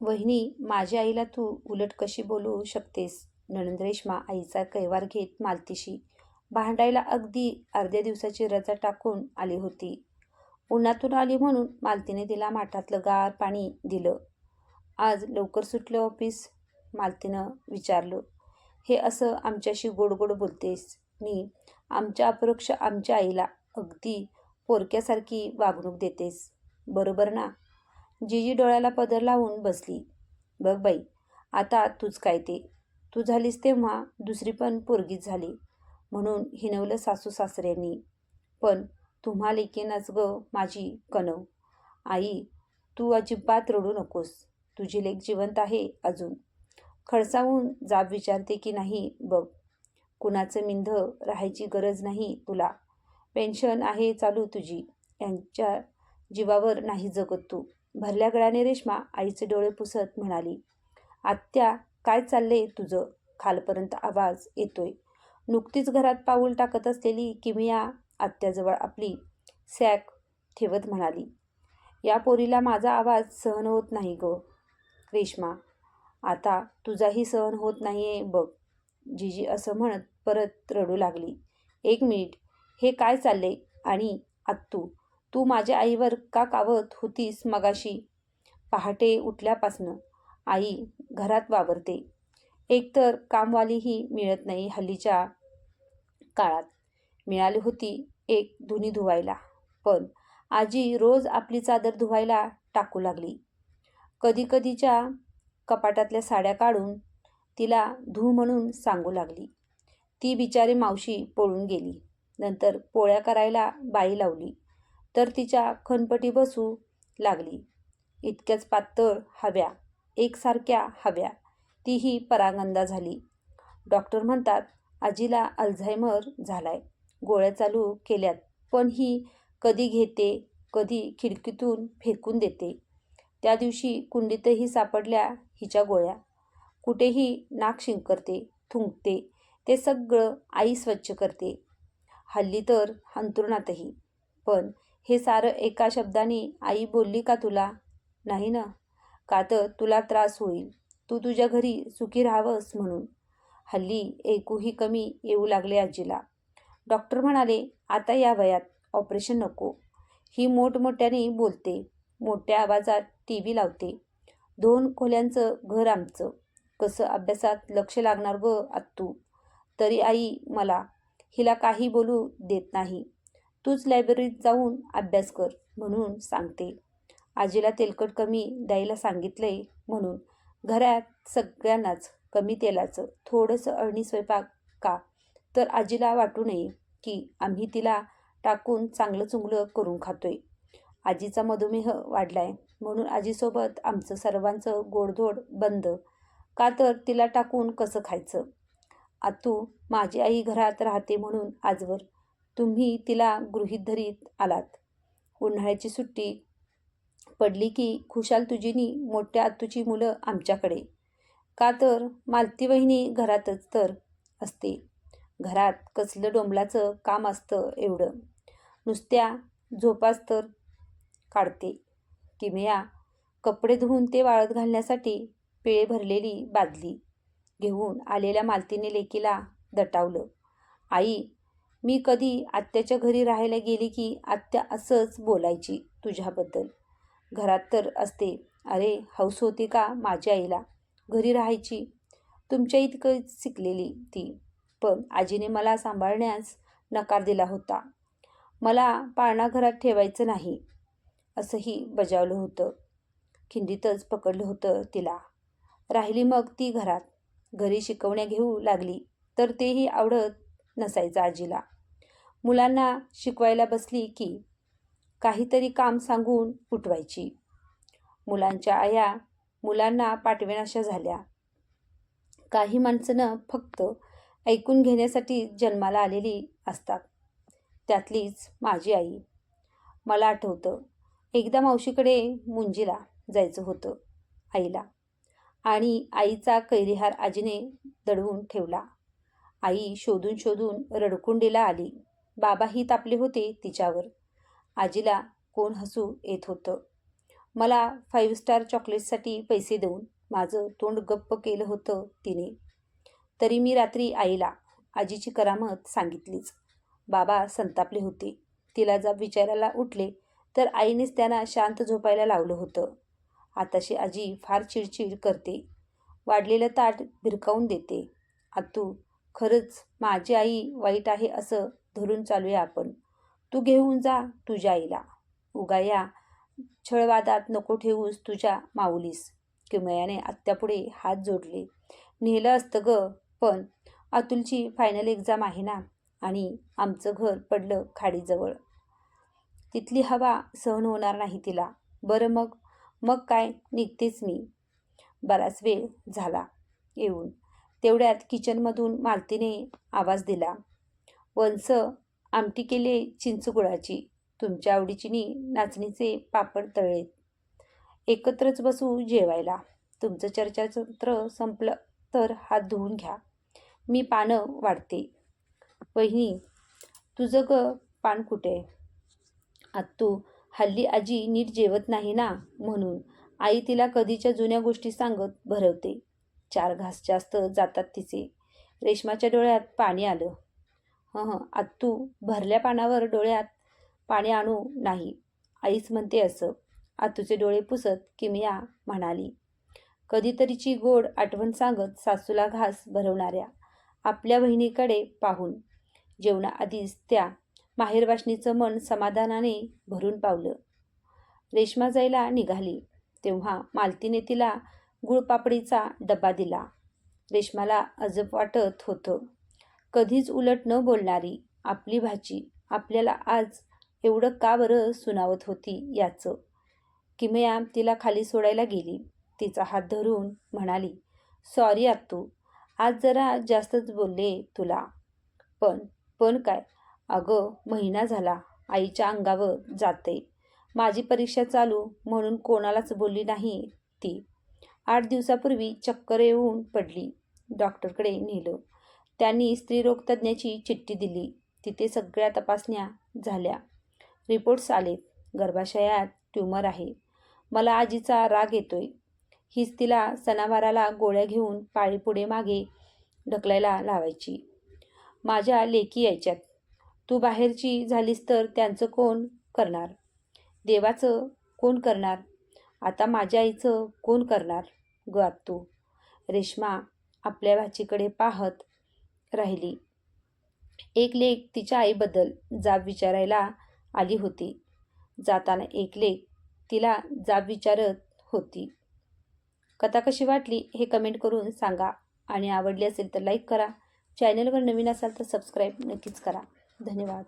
वहिनी माझ्या आईला तू उलट कशी बोलू शकतेस? नणंद रेश्मा आईचा कैवार घेत मालतीशी. भांडायला अगदी अर्ध्या दिवसाची रजा टाकून आली होती. उन्हातून आली म्हणून मालतीने तिला माठातलं गार पाणी दिलं. आज लवकर सुटलं ऑफिस? मालतीनं विचारलं. हे असं आमच्याशी गोड गोड बोलतेस? मी आमच्या अपरोक्ष आमच्या आईला अगदी पोरक्यासारखी वागणूक देतेस. बरोबर ना? जीजी डोळ्याला पदर लावून बसली. बघ बाई आता तूच काय ते? तू झालीस तेव्हा दुसरी पण पोरगीच झाली म्हणून हिनवलं सासू सासऱ्यांनी. पण तुम्हा लेकेनाच ग माझी कणव. आई तू अजिबात रडू नकोस. तुझी लेख जिवंत आहे अजून. खडसावून जाब विचारते की नाही बघ. कुणाचं मिंध राहायची गरज नाही तुला. पेन्शन आहे चालू तुझी. यांच्या जीवावर नाही जगत तू. भरल्या गळ्याने रेश्मा आईचे डोळे पुसत म्हणाली आत्या काय चालले तुझं? खालपर्यंत आवाज येतोय. नुकतीच घरात पाऊल टाकत असलेली किमिया आत्याजवळ आपली सॅक ठेवत म्हणाली या पोरीला माझा आवाज सहन होत नाही ग. रेश्मा आता तुझाही सहन होत नाहीये बघ. जीजी असं म्हणत परत रडू लागली एक मिनिट हे काय चालले आणि आत्तू तू माझ्या आईवर का कावत होतीस मगाशी? पहाटे उठल्यापासनं आई घरात वावरते. एकतर कामवालीही मिळत नाही हल्लीच्या काळात. मिळाली होती एक धुनी धुवायला पण आजी रोज आपली चादर धुवायला टाकू लागली. कधीकधीच्या कपाटातल्या साड्या काढून तिला धू म्हणून सांगू लागली. ती बिचारी मावशी पळून गेली. नंतर पोळ्या करायला बाई लावली. तर तिच्या खनपटी बसू लागली. इतक्याच पातळ हव्या एकसारख्या हव्या तीही परागंदा झाली. डॉक्टर म्हणतात आजीला अल्झायमर झालाय. गोळ्या चालू केल्यात पण ही कधी घेते कधी खिडकीतून फेकून देते. त्या दिवशी कुंडीतही सापडल्या हिच्या गोळ्या. कुठेही नाक शिंकरते थुंकते ते सगळं आई स्वच्छ करते. हल्ली तर अंतरुणातही पण हे सारं एका शब्दाने आई बोलली का तुला? नाही ना. का तर तुला त्रास होईल. तू तुझ्या घरी सुखी राहावंस म्हणून. हल्ली ऐकूही कमी येऊ लागले आजीला. डॉक्टर म्हणाले आता या वयात ऑपरेशन नको. ही मोठमोठ्याने बोलते. मोठ्या आवाजात टी व्ही लावते. दोन खोल्यांचं घर आमचं. कसं अभ्यासात लक्ष लागणार ग आत्तू? तरी आई मला हिला काही बोलू देत नाही. तूच लायब्ररीत जाऊन अभ्यास कर म्हणून सांगते. आजीला तेलकट कमी द्यायला सांगितलंय म्हणून. घरात सगळ्यांनाच कमी तेलाचं थोडंसं अळणी स्वयंपाक का? तर आजीला वाटू नये की आम्ही तिला टाकून चांगलं चुंगलं करून खातोय. आजीचा मधुमेह वाढलाय म्हणून आजीसोबत आमचं सर्वांचं गोडधोड बंद. का तर तिला टाकून कसं खायचं? आतू माझी आई घरात राहते म्हणून आजवर तुम्ही तिला गृहीत धरीत आलात. उन्हाळ्याची सुट्टी पडली की खुशाल तुझीनी मोठ्या आतूची मुलं आमच्याकडे. का तर? मालती वहिनी घरातच तर असते. घरात कसलं डोंबलाचं काम असतं एवढं. नुसत्या झोपास तर काढते. किमया कपडे धुवून ते वाळत घालण्यासाठी पिळे भरलेली बादली घेऊन आलेल्या मालतीने लेकीला दटावलं. आई मी कधी आत्याच्या घरी राहायला गेली की आत्या असंच बोलायची तुझ्याबद्दल? घरात तर असते. अरे हौस होती का माझ्या आईला? घरी राहायची? तुमच्या इतकं शिकलेली ती. पण आजीने मला सांभाळण्यास नकार दिला होता. मला पाळणा घरात ठेवायचं नाही. असंही बजावलं होतं. खिंडीतच पकडलं होतं तिला. राहिली मग ती घरात. घरी शिकवण्या घेऊ लागली. तर तेही आवडत नसायचा आजीला. मुलांना शिकवायला बसली की काहीतरी काम सांगून उठवायची मुलांच्या आया मुलांना पाठविणाशा झाल्या. काही माणसं फक्त ऐकून घेण्यासाठी जन्माला आलेली असतात. त्यातलीच माझी आई. मला आठवतं एकदा मावशीकडे मुंजीला जायचं होतं आईला. आणि आईचा कैरिहार आजीने दडवून ठेवला. आई शोधून शोधून रडकुंडीला आली. बाबाही तापले होते तिच्यावर. आजीला कोण हसू येत होतं. मला फाईव्ह स्टार चॉकलेटसाठी पैसे देऊन माझं तोंड गप्प केलं होतं तिने. तरी मी रात्री आईला आजीची करामत सांगितलीच. बाबा संतापले होते. तिला जाब विचारायला उठले तर आईनेच त्यांना शांत झोपायला लावलं होतं. आताशी आजी फार चिडचिड करते. वाढलेलं ताट भिरकावून देते. आतू खरंच माझी आई वाईट आहे असं धरून चालूया आपण. तू घेऊन जा तुझ्या आईला. उगा या छळवादात नको ठेवूस तुझ्या माऊलीस. किमयाने आत्यापुढे हात जोडले. नेलं असतं ग पण अतुलची फायनल एक्झाम आहे ना आणि आमचं घर पडलं खाडीजवळ. तिथली हवा सहन होणार नाही तिला. बरं मग? मग काय? निघतेच मी. बराच वेळ झाला. येऊन तेवढ्यात किचनमधून मालतीने आवाज दिला वंस आमटी केले चिंचगुळाची. तुमच्या आवडीची नाचणीचे पापड तळेत एकत्रच बसू जेवायला. तुमचं चर्चासत्र संपलं तर हात धुवून घ्या. मी पानं वाढते. बहिणी तुझं ग पान कुठे आत्तू हल्ली आजी नीट जेवत नाही ना म्हणून. आई तिला कधीच्या जुन्या गोष्टी सांगत भरवते. चार घास जास्त जातात तिचे. रेशमाच्या डोळ्यात पाणी आलं. हं हं आत्तू भरल्या पानावर डोळ्यात पाणी आणू नाही. आईच म्हणते असं. आतूचे डोळे पुसत किमया म्हणाली. कधीतरीची गोड आठवण सांगत सासूला घास भरवणाऱ्या आपल्या बहिणीकडे पाहून जेवणाआधीच त्या माहेरवाशनीचं मन समाधानाने भरून पावलं. रेश्मा जायला निघाली. तेव्हा मालतीने तिला गुळपापडीचा डबा दिला. रेश्माला अजब वाटत होतं. कधीच उलट न बोलणारी आपली भाची आपल्याला आज एवढं का बरं सुनावत होती याचं? किमया तिला खाली सोडायला गेली. तिचा हात धरून म्हणाली सॉरी आत्तू आज जरा जास्तच बोलले तुला. पण पण काय? अगं महिना झाला. आईच्या अंगावर जाते. माझी परीक्षा चालू म्हणून कोणालाच बोलली नाही ती. आठ दिवसापूर्वी चक्कर येऊन पडली. डॉक्टरकडे नेलं. त्यांनी स्त्रीरोग तज्ज्ञाची चिठ्ठी दिली. तिथे सगळ्या तपासण्या झाल्या. रिपोर्ट्स आलेत गर्भाशयात ट्यूमर आहे. मला आजीचा राग येतोय. हीच तिला सणावाराला गोळ्या घेऊन पाळी पुढे मागे ढकलायला लावायची. माझ्या लेकी यायच्यात. तू बाहेरची झालीस तर त्यांचं कोण करणार? देवाचं कोण करणार? आता माझ्या आईचं कोण करणार? गातो. रेश्मा आपल्या भाचीकडे पाहत राहिली. एक लेख तिच्या आईबद्दल जाब विचारायला आली होती. जाताना एक लेख तिला जाब विचारत होती. कथा कशी वाटली हे कमेंट करून सांगा आणि आवडली असेल तर लाईक करा. चॅनलवर नवीन असाल तर सबस्क्राईब नक्कीच करा. धन्यवाद.